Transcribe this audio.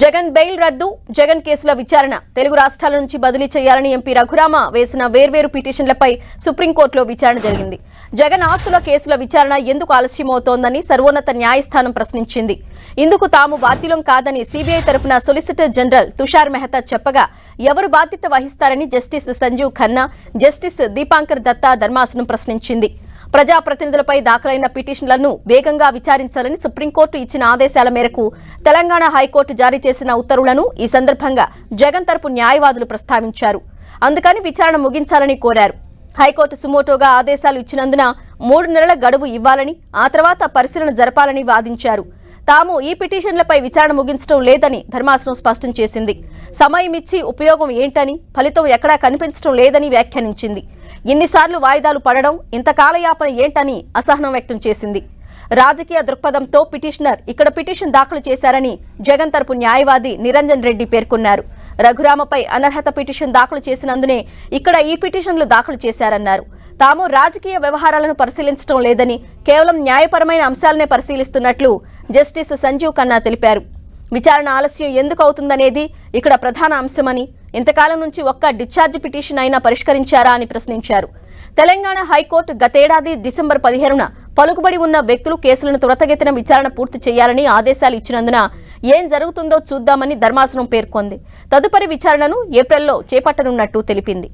Jagan bail రద్దు జగన్ కేసుల విచారణ. తెలుగు రాష్ట్రాల నుంచి బదిలీ చేయాలని ఎంపీ రఘురామ వేసిన వేర్వేరు పిటిషన్లపై సుప్రీంకోర్టులో విచారణ జరిగింది. జగన్ ఆస్తుల కేసుల విచారణ ఎందుకు ఆలస్యమవుతోందని సర్వోన్నత న్యాయస్థానం ప్రశ్నించింది. ఇందుకు తాము బాధ్యులం కాదని సీబీఐ తరపున సొలిసిటర్ జనరల్ తుషార్ మెహతా చెప్పగా ఎవరు బాధ్యత వహిస్తారని జస్టిస్ సంజీవ్ ఖన్నా జస్టిస్ దీపాంకర్ దత్తా ధర్మాసనం ప్రశ్నించింది. ప్రజాప్రతినిధులపై దాఖలైన పిటిషన్లను వేగంగా విచారించాలని సుప్రీంకోర్టు ఇచ్చిన ఆదేశాల మేరకు తెలంగాణ హైకోర్టు జారీ చేసిన ఉత్తర్వులను ఈ సందర్భంగా జగన్ తరపు న్యాయవాదులు ప్రస్తావించారు. అందుకని విచారణ ముగించాలని కోరారు. హైకోర్టు సుమోటోగా ఆదేశాలు ఇచ్చినందున మూడు నెలల గడువు ఇవ్వాలని ఆ తర్వాత పరిశీలన జరపాలని వాదించారు. తాము ఈ పిటిషన్లపై విచారణ ముగించడం లేదని ధర్మాసనం స్పష్టం చేసింది. సమయం ఇచ్చి ఉపయోగం ఏంటని ఫలితం ఎక్కడా కనిపించడం లేదని వ్యాఖ్యానించింది. ఎన్నిసార్లు వాయిదాలు పడడం ఇంత కాలయాపన ఏంటని అసహనం వ్యక్తం చేసింది. రాజకీయ దృక్పథంతో పిటిషనర్ ఇక్కడ పిటిషన్ దాఖలు చేశారని జగన్ తరపు న్యాయవాది నిరంజన్ రెడ్డి పేర్కొన్నారు. రఘురామపై అనర్హత పిటిషన్ దాఖలు చేసినందునే ఇక్కడ ఈ పిటిషన్లు దాఖలు చేశారన్నారు. తాము రాజకీయ వ్యవహారాలను పరిశీలించడం లేదని కేవలం న్యాయపరమైన అంశాలనే పరిశీలిస్తున్నట్లు జస్టిస్ సంజీవ్ ఖన్నా తెలిపారు. విచారణ ఆలస్యం ఎందుకు అవుతుందనేది ఇక్కడ ప్రధాన అంశమని ఇంతకాలం నుంచి ఒక్క డిశ్చార్జ్ పిటిషన్ అయినా పరిష్కరించారా అని ప్రశ్నించారు. తెలంగాణ హైకోర్టు గతేడాది డిసెంబర్ పదిహేనున పలుకుబడి ఉన్న వ్యక్తులు కేసులను త్వరితగతిన విచారణ పూర్తి చేయాలని ఆదేశాలు ఇచ్చినందున ఏం జరుగుతుందో చూద్దామని ధర్మాసనం పేర్కొంది. తదుపరి విచారణను ఏప్రిల్లో చేపట్టనున్నట్టు తెలిపింది.